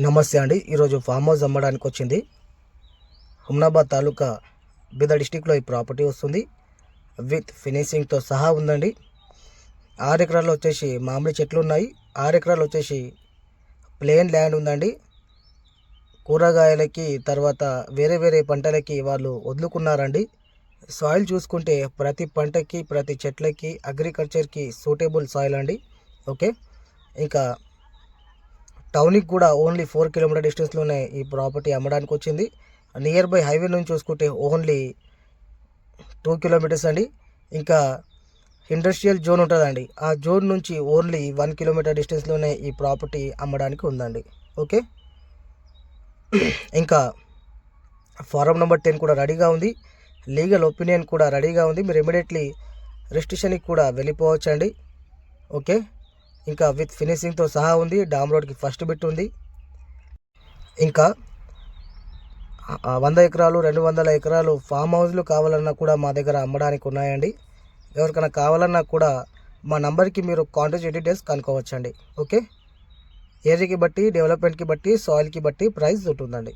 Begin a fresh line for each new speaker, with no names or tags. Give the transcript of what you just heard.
నమస్తే అండి. ఈరోజు ఫామ్ హౌస్ అమ్మడానికి వచ్చింది. హుమ్నాబాద్ తాలూకా బీదర్ డిస్టిక్లో ఈ ప్రాపర్టీ వస్తుంది. విత్ ఫినిషింగ్తో సహా ఉందండి. ఆరు ఎకరాలు వచ్చేసి మామిడి చెట్లు ఉన్నాయి. ఆరు ఎకరాలు వచ్చేసి ప్లేన్ ల్యాండ్ ఉందండి. కూరగాయలకి తర్వాత వేరే వేరే పంటలకి వాళ్ళు వదులుకున్నారండి. సాయిల్ చూసుకుంటే ప్రతి పంటకి ప్రతి చెట్లకి అగ్రికల్చర్కి సూటబుల్ సాయిల్ అండి. ఓకే? ఇంకా టౌన్కి కూడా ఓన్లీ ఫోర్ కిలోమీటర్ డిస్టెన్స్లోనే ఈ ప్రాపర్టీ అమ్మడానికి వచ్చింది నియర్ బై హైవే నుంచి చూసుకుంటే ఓన్లీ టూ కిలోమీటర్స్ అండి. ఇంకా ఇండస్ట్రియల్ జోన్ ఉంటుందండి. ఆ జోన్ నుంచి ఓన్లీ వన్ కిలోమీటర్ డిస్టెన్స్లోనే ఈ ప్రాపర్టీ అమ్మడానికి ఉందండి. ఓకే? ఇంకా ఫారం నెంబర్ టెన్ కూడా రెడీగా ఉంది. లీగల్ ఒపీనియన్ కూడా రెడీగా ఉంది. మీరు ఇమీడియట్లీ రిజిస్ట్రేషన్కి కూడా వెళ్ళిపోవచ్చండి. ఓకే? ఇంకా విత్ ఫినిషింగ్తో సహా ఉంది. డామ్ రోడ్కి ఫస్ట్ బిట్ ఉంది. ఇంకా వంద ఎకరాలు రెండు వందల ఎకరాలు ఫామ్ హౌస్లు కావాలన్నా కూడా మా దగ్గర అమ్మడానికి ఉన్నాయండి. ఎవరికైనా కావాలన్నా కూడా మా నంబర్కి మీరు కాంటాక్ట్ డీటెయిల్స్ కనుక్కోవచ్చండి. ఓకే? ఏరియాకి బట్టి డెవలప్మెంట్కి బట్టి సాయిల్కి బట్టి ప్రైస్ ఉంటుందండి.